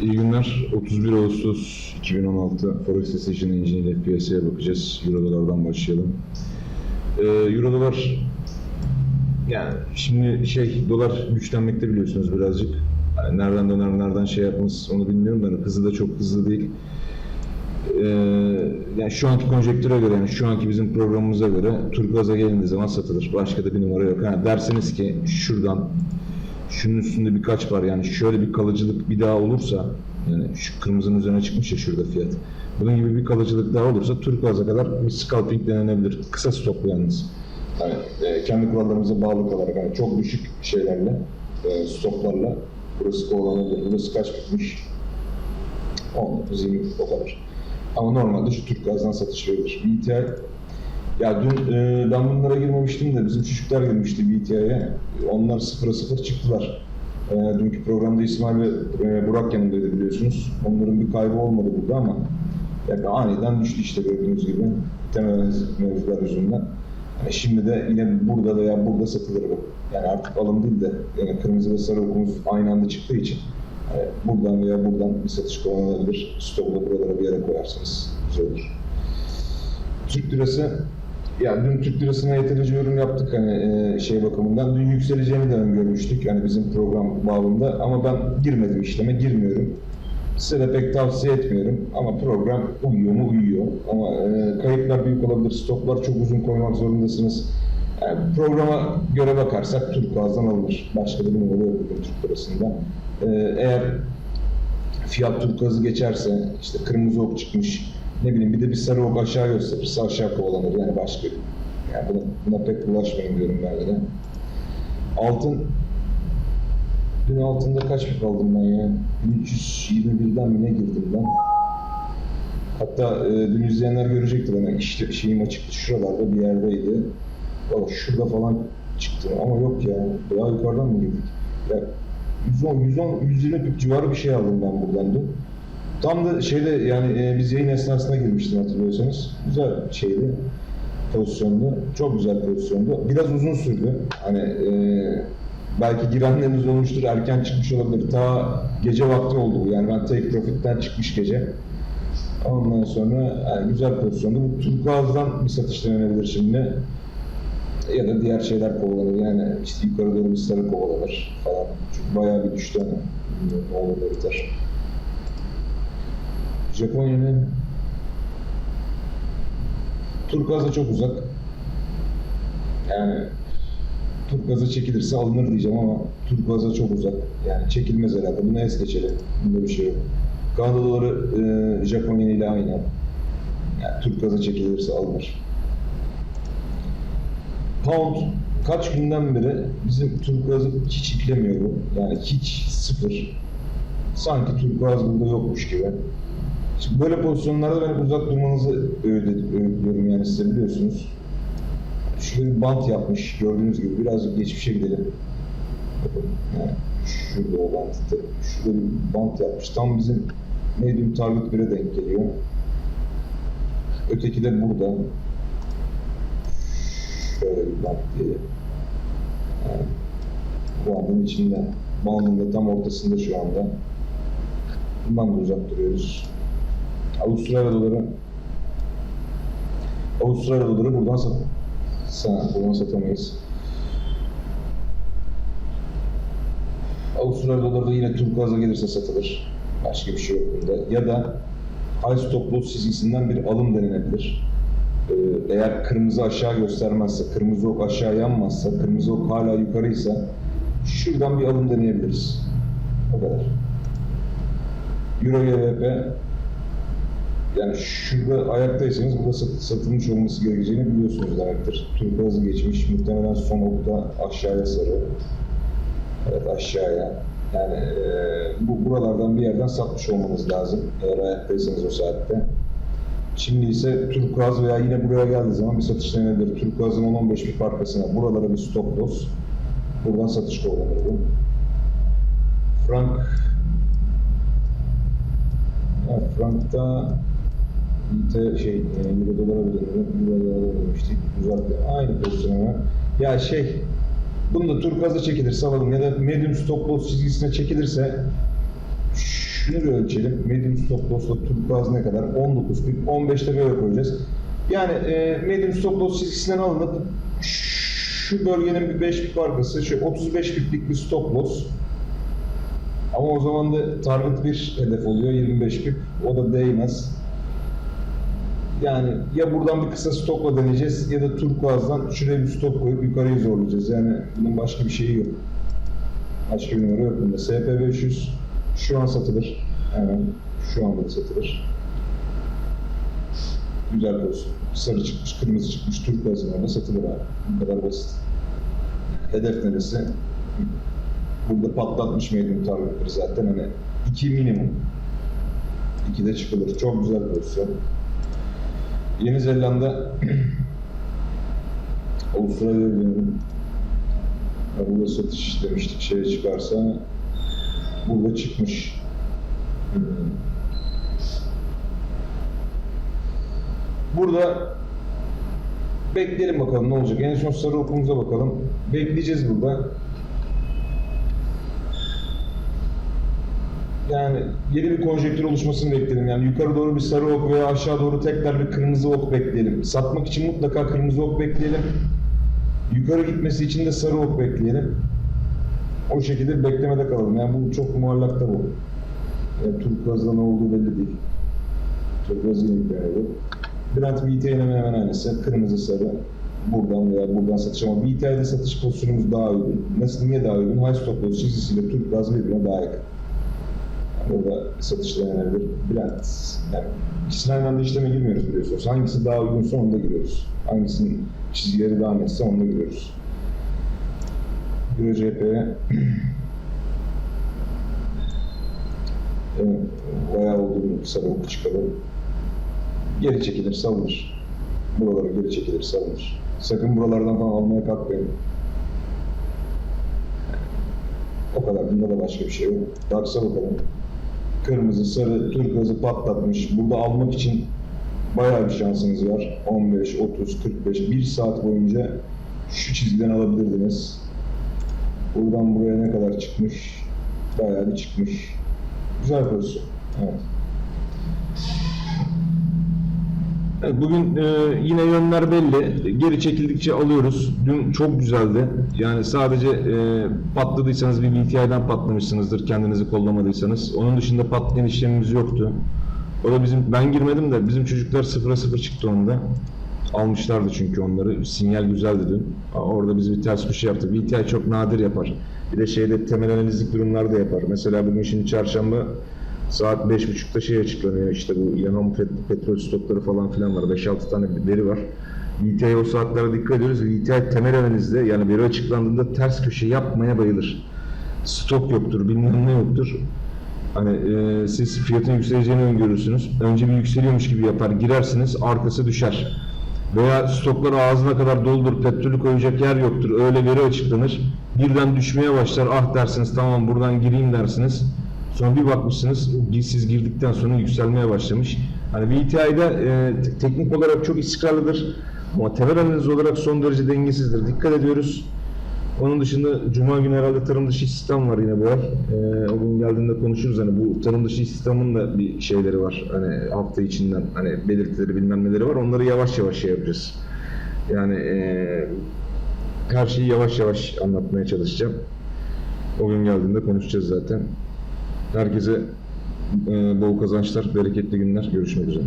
İyi günler. 31 Ağustos 2016 Forex Decision Engine ile piyasaya bakacağız. Euro dolardan başlayalım. Ee, Euro dolar yani şimdi şey dolar güçlenmekte biliyorsunuz birazcık. Yani nereden döner nereden şey yapmaz onu bilmiyorum da hani hızı da çok hızlı değil. Ee, yani şu anki konjektüre göre yani şu anki bizim programımıza göre turkuaza gelindiği zaman satılır. Başka da bir numara yok. Ha, derseniz ki şuradan şunun üstünde birkaç var yani şöyle bir kalıcılık bir daha olursa yani şu kırmızının üzerine çıkmış ya şurada fiyat. Bunun gibi bir kalıcılık daha olursa turkuaza kadar bir scalping denenebilir. Kısa stoplu yalnız. Yani e, kendi kurallarımıza bağlı kalarak yani çok düşük şeylerle e, stoplarla burası kovalanabilir. Burası kaç bitmiş? 19 20 o kadar. Ama normalde şu Türk gazdan satış verilir. BTI ya dün e, ben bunlara girmemiştim de bizim çocuklar girmişti BTI'ye. Onlar sıfıra sıfır çıktılar. E, dünkü programda İsmail ve e, Burak yanındaydı biliyorsunuz. Onların bir kaybı olmadı burada ama yani aniden düştü işte gördüğünüz gibi. Temel mevzular yüzünden. Yani şimdi de yine burada veya burada satılır bu. Yani artık alım değil de yani kırmızı ve sarı okumuz aynı anda çıktığı için yani buradan veya buradan bir satış kullanılabilir. Stopla buralara bir yere koyarsanız güzel olur. Türk lirası ya dün Türk lirasına yeterince yorum yaptık hani e, şey bakımından. Dün yükseleceğini de öngörmüştük hani bizim program bağında ama ben girmedim işleme, girmiyorum. Size de pek tavsiye etmiyorum ama program uyuyor mu uyuyor. Ama e, kayıplar büyük olabilir, stoplar çok uzun koymak zorundasınız. Yani programa göre bakarsak Türk gazdan alınır. Başka bir numara yok bugün Türk lirasında. E, eğer fiyat Türk gazı geçerse işte kırmızı ok çıkmış ne bileyim bir de bir sarı ok aşağı gösterirse aşağı kovalanır. Yani başka yani buna, buna pek bulaşmayın diyorum ben de. Altın dün altında kaç bir kaldım ben ya? 1321'den mi ne girdim ben? Hatta e, dün izleyenler görecektir hani işte şeyim açıktı şuralarda bir yerdeydi. Valla şurada falan çıktı. Ama yok ya daha yukarıdan mı girdik? Ya 110 110 120 pip civarı bir şey aldım ben buradan dün Tam da şeyde yani e, biz yayın esnasında girmiştim hatırlıyorsanız. Güzel şeydi pozisyonda. Çok güzel pozisyonda. Biraz uzun sürdü. Hani e, belki girenleriniz olmuştur, erken çıkmış olabilir. Ta gece vakti oldu bu. Yani ben take profit'ten çıkmış gece. Ondan sonra yani güzel pozisyonda. Bu turkuazdan bir satış denenebilir şimdi. Ya da diğer şeyler kovalanır. Yani işte yukarı doğru bir sarı kovalanır falan. Çünkü bayağı bir düştü hani. Ne olur biter. Japonya'nın Turkuaz'a çok uzak. Yani Turkuaz'a çekilirse alınır diyeceğim ama Turkuaz'a çok uzak. Yani çekilmez herhalde. Buna es geçelim. Bunda bir şey yok. Kanada doları e, Japonya ile aynı. Yani Turkuaz'a çekilirse alınır. Pound kaç günden beri bizim Turkuaz'ı hiç iplemiyor bu. Yani hiç sıfır. Sanki Turkuaz burada yokmuş gibi. Şimdi böyle pozisyonlarda ben uzak durmanızı öğüt- öğütlüyorum yani size biliyorsunuz. Şurada bir bant yapmış gördüğünüz gibi birazcık geçmişe gidelim. Yani şurada o banttı. Şurada bir bant yapmış. Tam bizim medium target 1'e denk geliyor. Öteki de burada. Şöyle bir bant diyelim. Yani bandın içinde. Bandın da tam ortasında şu anda. Bundan da uzak duruyoruz. Avustralya doları Avustralya doları buradan sat Sa buradan satamayız. Avustralya doları da yine turkuaz'a gelirse satılır. Başka bir şey yok bunda. Ya da high stop loss çizgisinden bir alım denenebilir. Ee, eğer kırmızı aşağı göstermezse, kırmızı ok aşağı yanmazsa, kırmızı ok hala yukarıysa şuradan bir alım deneyebiliriz. O kadar. Euro GBP yani şurada ayaktaysanız burada sat- satılmış olması gerekeceğini biliyorsunuz demektir. Turkuaz'ı geçmiş, muhtemelen son okta aşağıya sarı. Evet aşağıya. Yani eee, bu buralardan bir yerden satmış olmanız lazım eğer ayaktaysanız o saatte. Şimdi ise turkuaz veya yine buraya geldiği zaman bir satış denenebilir. Turkuaz'ın 10-15 bir arkasına buralara bir stop loss. Buradan satış kovalanır bu. Frank Evet, Frank'ta te, şey, e, Euro dolara bölünmüştük. Bir aynı pozisyon ama. Ya şey, bunu da turkuaz'a çekilirse alalım ya da medium stop loss çizgisine çekilirse şunu bir ölçelim. Medium stop loss'la turkuaz ne kadar? 19 pip. 15'te böyle koyacağız. Yani e, medium stop loss çizgisinden alınıp şu bölgenin bir 5 pip arkası, şu 35 piplik bir stop loss. Ama o zaman da target bir hedef oluyor 25 pip. O da değmez. Yani ya buradan bir kısa stopla deneyeceğiz ya da turkuazdan şuraya bir stop koyup yukarıyı zorlayacağız. Yani bunun başka bir şeyi yok. Başka bir numara yok bunda. SP500 şu an satılır. Hemen şu anda satılır. Güzel pozisyon. Sarı çıkmış, kırmızı çıkmış, turkuazın orada satılır abi. Bu kadar basit. Hedef neresi? Burada patlatmış medium targetleri zaten hani 2 minimum. 2'de çıkılır. Çok güzel pozisyon. Yeni Zelanda Avustralya. Ya Burada satış demiştik şeye çıkarsa burada çıkmış. Burada bekleyelim bakalım ne olacak. En son sarı okumuza bakalım. Bekleyeceğiz burada. Yani yeni bir konjektür oluşmasını bekleyelim. Yani yukarı doğru bir sarı ok veya aşağı doğru tekrar bir kırmızı ok bekleyelim. Satmak için mutlaka kırmızı ok bekleyelim. Yukarı gitmesi için de sarı ok bekleyelim. O şekilde beklemede kalalım. Yani bu çok muallakta bu. Yani turkuazda ne olduğu belli değil. Turkuaz bir bu. Brent VT'nin hemen aynısı. Kırmızı sarı. Buradan veya buradan satış ama VT'de satış pozisyonumuz daha uygun. Nasıl, niye daha uygun? High stop loss çizgisiyle turkuaz birbirine daha yakın. Orada satış denenebilir. Brent. Yani ikisinin aynı anda işleme girmiyoruz biliyorsunuz. Hangisi daha uygunsa onda giriyoruz. Hangisinin çizgileri daha netse onda giriyoruz. Euro CP'ye evet, bayağı oldu bir sarı oku çıkalım. Geri çekilir, savunur. Buralara geri çekilir, savunur. Sakın buralardan falan almaya kalkmayın. O kadar. Bunda da başka bir şey yok. Baksa bakalım. Kırmızı, sarı, turkuazı patlatmış. Burada almak için bayağı bir şansınız var. 15, 30, 45, 1 saat boyunca şu çizgiden alabilirdiniz. Buradan buraya ne kadar çıkmış? Bayağı bir çıkmış. Güzel pozisyon. Evet. Bugün e, yine yönler belli. Geri çekildikçe alıyoruz. Dün çok güzeldi. Yani sadece e, patladıysanız bir VTI'den patlamışsınızdır kendinizi kollamadıysanız. Onun dışında patlayan işlemimiz yoktu. O da bizim ben girmedim de bizim çocuklar sıfıra sıfır çıktı onda. Almışlardı çünkü onları. Sinyal güzeldi dün. Orada biz bir ters köşe yaptık. VTI çok nadir yapar. Bir de şeyde temel analizlik durumlarda yapar. Mesela bugün şimdi çarşamba Saat 5.30'da şey açıklanıyor işte bu pet- petrol stokları falan filan var. 5-6 tane veri var. VTI o saatlere dikkat ediyoruz. VTI temel analizde yani veri açıklandığında ters köşe yapmaya bayılır. Stok yoktur, bilmem ne yoktur. Hani e, siz fiyatın yükseleceğini öngörürsünüz. Önce bir yükseliyormuş gibi yapar, girersiniz, arkası düşer. Veya stokları ağzına kadar doldur, petrolü koyacak yer yoktur. Öyle veri açıklanır. Birden düşmeye başlar. Ah dersiniz tamam buradan gireyim dersiniz. Sonra bir bakmışsınız siz girdikten sonra yükselmeye başlamış. Hani VTI'de e, te- teknik olarak çok istikrarlıdır. Ama temel analiz olarak son derece dengesizdir. Dikkat ediyoruz. Onun dışında Cuma günü herhalde tarım dışı sistem var yine bu ay. Ee, o gün geldiğinde konuşuruz hani bu tarım dışı sistemin de bir şeyleri var. Hani hafta içinden hani belirtileri bilmem neleri var. Onları yavaş yavaş şey yapacağız. Yani ee, her şeyi yavaş yavaş anlatmaya çalışacağım. O gün geldiğinde konuşacağız zaten. Herkese ee, bol kazançlar, bereketli günler. Görüşmek üzere.